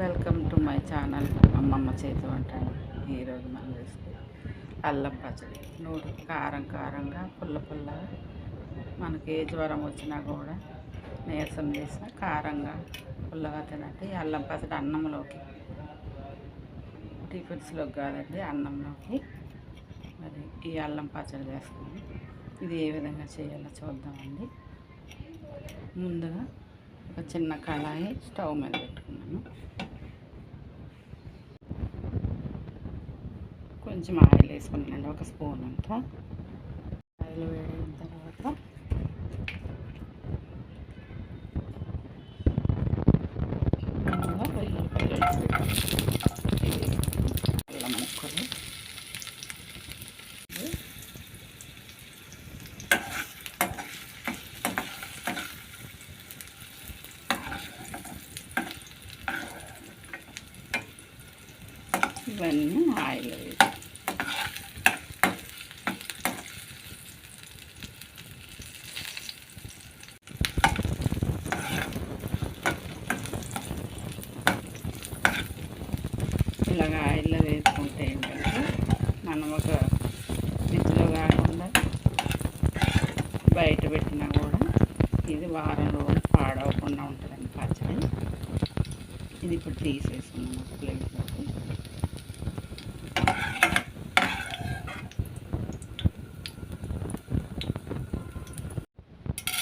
Welcome to my channel. అమ్మమ్మ చేతి వంట ఈరోజు మనం చేస్తే అల్లం పచ్చడి. నూరు కారం కారంగా పుల్ల పుల్లగా మనకి ఏ జ్వరం వచ్చినా కూడా నీరసం చేసిన కారంగా పుల్లగా తినట్టు ఈ అల్లం పచ్చడి అన్నంలోకి టిఫిన్స్లోకి కాదండి అన్నంలోకి మరి ఈ అల్లం పచ్చడి వేసుకుని ఇది ఏ విధంగా చేయాలో చూద్దామండి. ముందుగా ఒక చిన్న కళాయి స్టవ్ మీద పెట్టుకున్నాను. కొంచెం ఆయిల్ వేసుకున్నానండి ఒక స్పూన్ అంతా. ఆయిల్ వేడిన తర్వాత అల్లం ముక్కలు. ఇవన్నీ ఆయిల్ వేసి ఇలాగ ఆయిల్లో వేసుకుంటే ఏంటంటే మనం ఒక ఫ్రిడ్జ్లో కాకుండా బయట పెట్టినా కూడా ఇది వారం రోజులు పాడవకుండా ఉంటుందండి పచ్చడి. ఇది ఇప్పుడు తీసేసుకున్నాం ఒక ప్లేట్లోకి.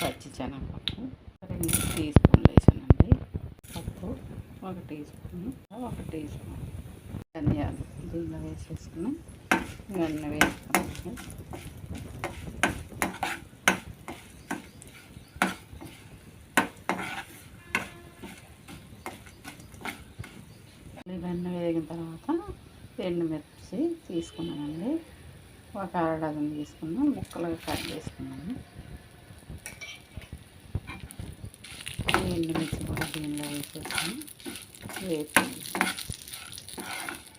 పచ్చి శనగపప్పు రెండు టీ స్పూన్లు వేసానండి. పప్పు ఒక టీ స్పూన్ ఒక టీ స్పూన్. ధనియాలు ఇలా వేసేసుకుని వెన్న వేసుకున్నాను వెన్న వేగిన తర్వాత ఎండుమిర్చి తీసుకున్నానండి. ఒక అర డజన్ తీసుకున్నాం ముక్కలుగా కట్ చేసుకున్నాను. ఎండుమిర్చి కూడా దీనిలో వేసేసుకుని వేసుకోండి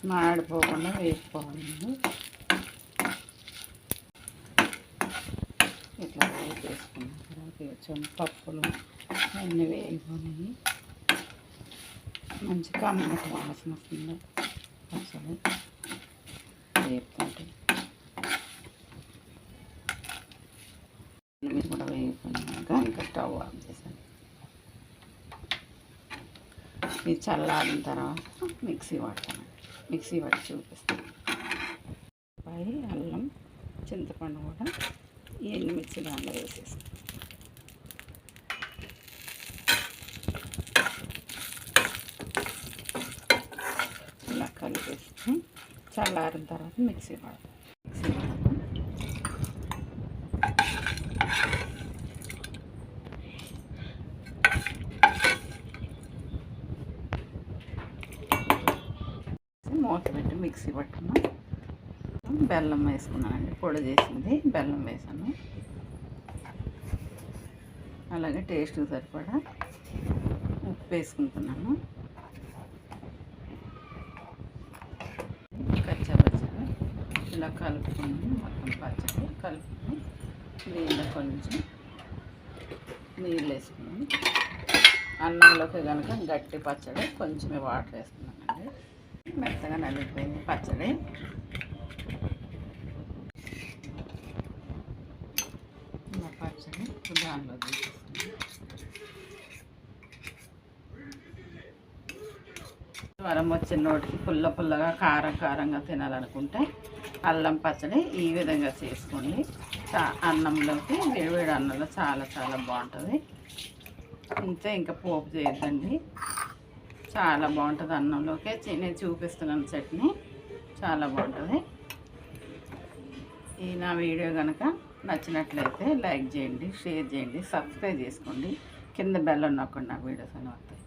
మాడిపోకుండా వేసుకోవాలండి ఇట్లా వేసేసుకున్న తర్వాత పప్పులు అన్నీ వేసుకొని మంచి కమ్మటి వాసన వస్తుంది. అసలు వేపుకుంటే. మీరు కూడా వేసుకున్నాక ఇంకా స్టవ్ ఆన్ చేశాను. ఇది చల్లారిన తర్వాత మిక్సీ వాడతాను. మిక్సీ పట్టి చూపిస్తాను. పై అల్లం చింతపండు కూడా ఈ ఎండుమిర్చి దాంట్లో వేసేస్తాను. ఇలా కలిపేసుకుని చల్లారిన తర్వాత మిక్సీ పడతాం మిక్సీ పడతాం మూత పెట్టి మిక్సీ పట్టుకున్నాం. బెల్లం వేసుకున్నానండి పొడి చేసింది బెల్లం వేసాను. అలాగే టేస్ట్ సరిపడా ఉప్పు వేసుకుంటున్నాను. కచ్చాపచ్చగా ఇలా కలుపుకున్నాను మొత్తం పచ్చడి కలుపుకొని నీళ్ళ కొంచెం నీళ్ళు వేసుకున్నాను. అన్నంలోకి కనుక గట్టి పచ్చడి కొంచెమే వాటర్ వేసుకున్నానండి. మెత్తగా నలిగిపోయింది పచ్చడి. ఇలా పచ్చడి దానిలో జ్వరం వచ్చిన నోటికి పుల్ల పుల్లగా కారం కారంగా తినాలనుకుంటే అల్లం పచ్చడి ఈ విధంగా చేసుకోండి. చా అన్నంలోకి వేడివేడి అన్నంలో చాలా చాలా బాగుంటుంది. ఇంతే ఇంకా పోపు చేయొద్దండి. చాలా బాగుంటుంది అన్నంలోకే. నేను చూపిస్తున్నాను చట్నీ. చాలా బాగుంటుంది. ఈ నా వీడియో కనుక నచ్చినట్లయితే లైక్ చేయండి షేర్ చేయండి సబ్స్క్రైబ్ చేసుకోండి. కింద బెల్ నొక్కండి నా వీడియోస్ అని వస్తాయి.